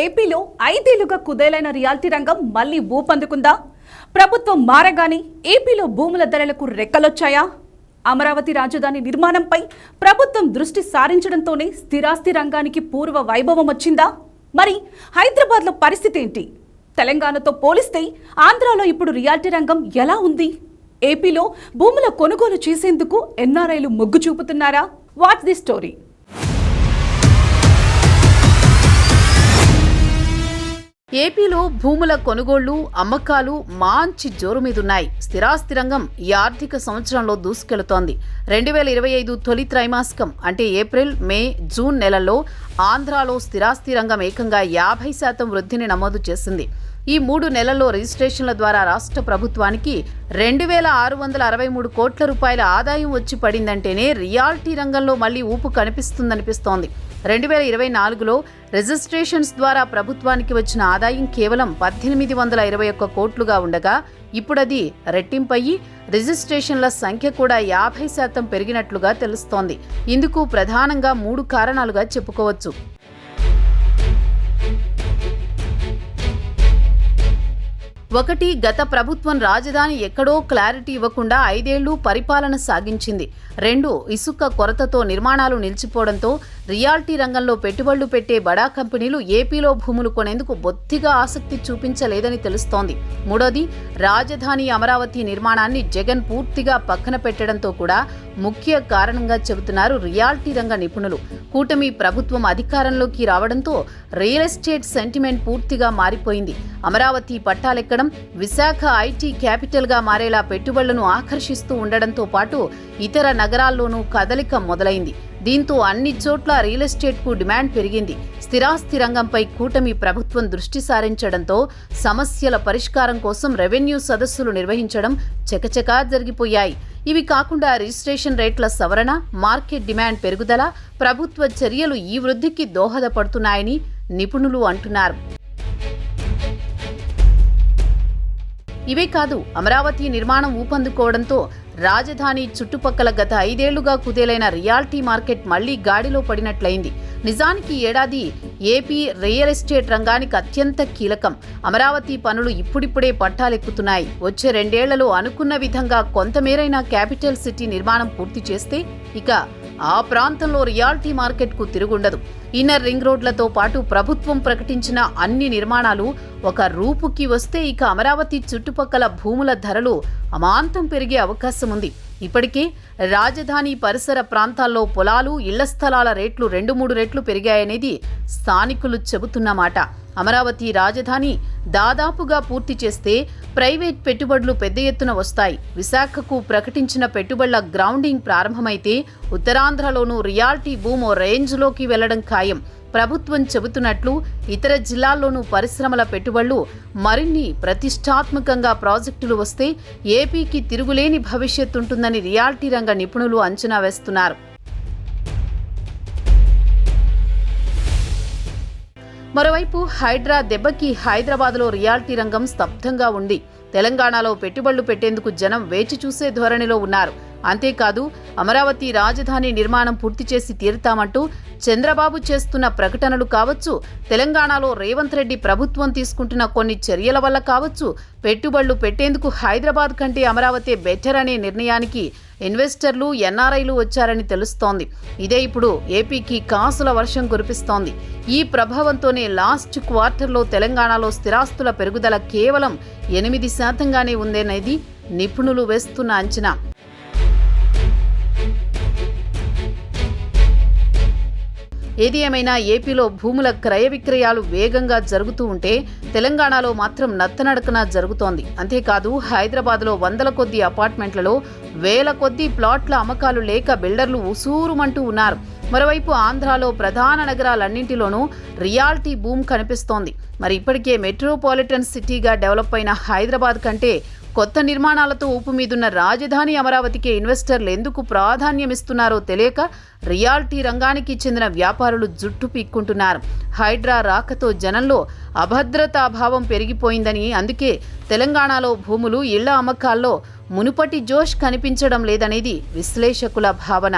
ఏపీలో ఐదేళ్ళుగా కుదేలైన రియాల్టీ రంగం మళ్ళీ ఊపందుకుందా? ప్రభుత్వం మారగానే ఏపీలో భూముల ధరలకు రెక్కలొచ్చాయా? అమరావతి రాజధాని నిర్మాణంపై ప్రభుత్వం దృష్టి సారించడంతోనే స్థిరాస్తి రంగానికి పూర్వ వైభవం వచ్చిందా? మరి హైదరాబాద్లో పరిస్థితి ఏంటి? తెలంగాణతో పోలిస్తే ఆంధ్రాలో ఇప్పుడు రియాల్టీ రంగం ఎలా ఉంది? ఏపీలో భూముల కొనుగోలు చేసేందుకు ఎన్ఆర్ఐలు మొగ్గు చూపుతున్నారా? What's the story? ఏపీలో భూముల కొనుగోళ్ళు అమ్మకాలు మాంచి జోరు మీదున్నాయి. స్థిరాస్తి రంగం ఈ ఆర్థిక సంవత్సరంలో దూసుకెళుతోంది. రెండు వేల ఇరవై ఐదు తొలి త్రైమాసికం అంటే ఏప్రిల్ మే జూన్ నెలల్లో ఆంధ్రాలో స్థిరాస్తి రంగం ఏకంగా యాభై శాతం వృద్ధిని నమోదు చేసింది. ఈ మూడు నెలల్లో రిజిస్ట్రేషన్ల ద్వారా రాష్ట్ర ప్రభుత్వానికి రెండు వేల ఆరు వందల అరవై మూడు కోట్ల రూపాయల ఆదాయం వచ్చి పడిందంటేనే రియాల్టీ రంగంలో మళ్ళీ ఊపు కనిపిస్తుందనిపిస్తోంది. రెండు వేల ఇరవై నాలుగులో రిజిస్ట్రేషన్స్ ద్వారా ప్రభుత్వానికి వచ్చిన ఆదాయం కేవలం పద్దెనిమిది వందల ఇరవై ఒక్క కోట్లుగా ఉండగా ఇప్పుడది రెట్టింపయ్యి రిజిస్ట్రేషన్ల సంఖ్య కూడా యాభై శాతం పెరిగినట్లుగా తెలుస్తోంది. ఇందుకు ప్రధానంగా మూడు కారణాలుగా చెప్పుకోవచ్చు. ఒకటి గత ప్రభుత్వం రాజధాని ఎక్కడో క్లారిటీ ఇవ్వకుండా ఐదేళ్ళు పరిపాలన సాగించింది. రెండు ఇసుక కొరతతో నిర్మాణాలు నిలిచిపోవడంతో రియాల్టీ రంగంలో పెట్టుబడులు పెట్టే బడా కంపెనీలు ఏపీలో భూములు కొనేందుకు బొత్తిగా ఆసక్తి చూపించలేదని తెలుస్తోంది. మూడోది రాజధాని అమరావతి నిర్మాణాన్ని జగన్ పూర్తిగా పక్కన పెట్టడంతో కూడా ముఖ్య కారణంగా చెబుతున్నారు రియాల్టీ రంగ నిపుణులు. కూటమి ప్రభుత్వం అధికారంలోకి రావడంతో రియల్ ఎస్టేట్ సెంటిమెంట్ పూర్తిగా మారిపోయింది. అమరావతి పట్టాలెక్కడం విశాఖ ఐటీ క్యాపిటల్గా మారేలా పెట్టుబడులను ఆకర్షిస్తూ ఉండడంతో పాటు ఇతర నగరాల్లోనూ కదలిక మొదలైంది. దీంతో అన్ని చోట్ల రియల్ ఎస్టేట్కు డిమాండ్ పెరిగింది. స్థిరాస్తి రంగంపై కూటమి ప్రభుత్వం దృష్టి సారించడంతో సమస్యల పరిష్కారం కోసం రెవెన్యూ సదస్సులు నిర్వహించడం చకచకా జరిగిపోయాయి. ఇవి కాకుండా రిజిస్ట్రేషన్ రేట్ల సవరణ మార్కెట్ డిమాండ్ పెరుగుదల ప్రభుత్వ చర్యలు ఈ వృద్ధికి దోహదపడుతున్నాయని నిపుణులు అంటున్నారు. ఇవే కాదు అమరావతి నిర్మాణం ఊపందుకోవడంతో రాజధాని చుట్టుపక్కల గత ఐదేళ్ళుగా కుదేలైన రియాల్టీ మార్కెట్ మళ్ళీ గాడిలో పడినట్లయింది. నిజానికి ఏడాది ఏపీ రియల్ ఎస్టేట్ రంగానికి అత్యంత కీలకం. అమరావతి పనులు ఇప్పుడిప్పుడే పట్టాలెక్కుతున్నాయి. వచ్చే రెండేళ్ళలో అనుకున్న విధంగా కొంతమేరైనా క్యాపిటల్ సిటీ నిర్మాణం పూర్తి చేస్తే ఇక ఆ ప్రాంతంలో రియాల్టీ మార్కెట్కు తిరుగుండదు. ఇన్నర్ రింగ్ రోడ్లతో పాటు ప్రభుత్వం ప్రకటించిన అన్ని నిర్మాణాలు ఒక రూపుకి వస్తే ఇక అమరావతి చుట్టుపక్కల భూముల ధరలు అమాంతం పెరిగే అవకాశం ఉంది. ఇప్పటికే రాజధాని పరిసర ప్రాంతాల్లో పొలాలు ఇళ్ళ స్థలాల రేట్లు రెండు మూడు రెట్లు పెరిగాయనేది స్థానికులు చెబుతున్నమాట. అమరావతి రాజధాని దాదాపుగా పూర్తి చేస్తే ప్రైవేట్ పెట్టుబడులు పెద్ద ఎత్తున వస్తాయి. విశాఖకు ప్రకటించిన పెట్టుబడుల గ్రౌండింగ్ ప్రారంభమైతే ఉత్తరాంధ్రలోనూ రియాల్టీ భూమో రేంజ్లోకి వెళ్ళడం ఖాయం. ప్రభుత్వం చెబుతున్నట్లు ఇతర జిల్లాల్లోనూ పరిశ్రమల పెట్టుబడులు మరిన్ని ప్రతిష్టాత్మకంగా ప్రాజెక్టులు వస్తే ఏపీకి తిరుగులేని భవిష్యత్తుంటుందని రియాల్టీ రంగ నిపుణులు అంచనా వేస్తున్నారు. మరోవైపు హైడ్రా దెబ్బకి హైదరాబాద్లో రియాలిటీ రంగం స్తబ్దంగా ఉంది. తెలంగాణలో పెట్టుబడులు పెట్టేందుకు జనం వేచి చూసే ధోరణిలో ఉన్నారు. అంతేకాదు అమరావతి రాజధాని నిర్మాణం పూర్తి చేసి తీరుతామంటూ చంద్రబాబు చేస్తున్న ప్రకటనలు కావచ్చు తెలంగాణలో రేవంత్ రెడ్డి ప్రభుత్వం తీసుకుంటున్న కొన్ని చర్యల వల్ల కావచ్చు పెట్టుబడులు పెట్టేందుకు హైదరాబాద్ కంటే అమరావతి బెటర్ అనే నిర్ణయానికి ఇన్వెస్టర్లు ఎన్ఆర్ఐలు వచ్చారని తెలుస్తోంది. ఇదే ఇప్పుడు ఏపీకి కాసుల వర్షం కురిపిస్తోంది. ఈ ప్రభావంతోనే లాస్ట్ క్వార్టర్లో తెలంగాణలో స్థిరాస్తుల పెరుగుదల కేవలం ఎనిమిది శాతంగానే ఉందనేది నిపుణులు వేస్తున్న అంచనా. ఏది ఏమైనా ఏపీలో భూముల క్రయ విక్రయాలు వేగంగా జరుగుతూ ఉంటే తెలంగాణలో మాత్రం నత్తనడకన జరుగుతోంది. అంతేకాదు హైదరాబాద్లో వందల కొద్ది అపార్ట్మెంట్లలో వేల కొద్ది ప్లాట్ల అమ్మకాలు లేక బిల్డర్లు ఉసూరుమంటూ ఉన్నారు. మరోవైపు ఆంధ్రాలో ప్రధాన నగరాలన్నింటిలోనూ రియాల్టీ భూమ్ కనిపిస్తోంది. మరి ఇప్పటికే మెట్రోపాలిటన్ సిటీగా డెవలప్ అయిన హైదరాబాద్ కంటే కొత్త నిర్మాణాలతో ఊపు మీదున్న రాజధాని అమరావతికే ఇన్వెస్టర్లు ఎందుకు ప్రాధాన్యమిస్తున్నారో తెలియక రియాల్టీ రంగానికి చెందిన వ్యాపారులు జుట్టు పీక్కుంటున్నారు. హైడ్రా రాకతో జనంలో అభద్రతాభావం పెరిగిపోయిందని అందుకే తెలంగాణలో భూములు ఇళ్ళ అమ్మకాల్లో మునుపటి జోష్ కనిపించడం లేదనేది విశ్లేషకుల భావన.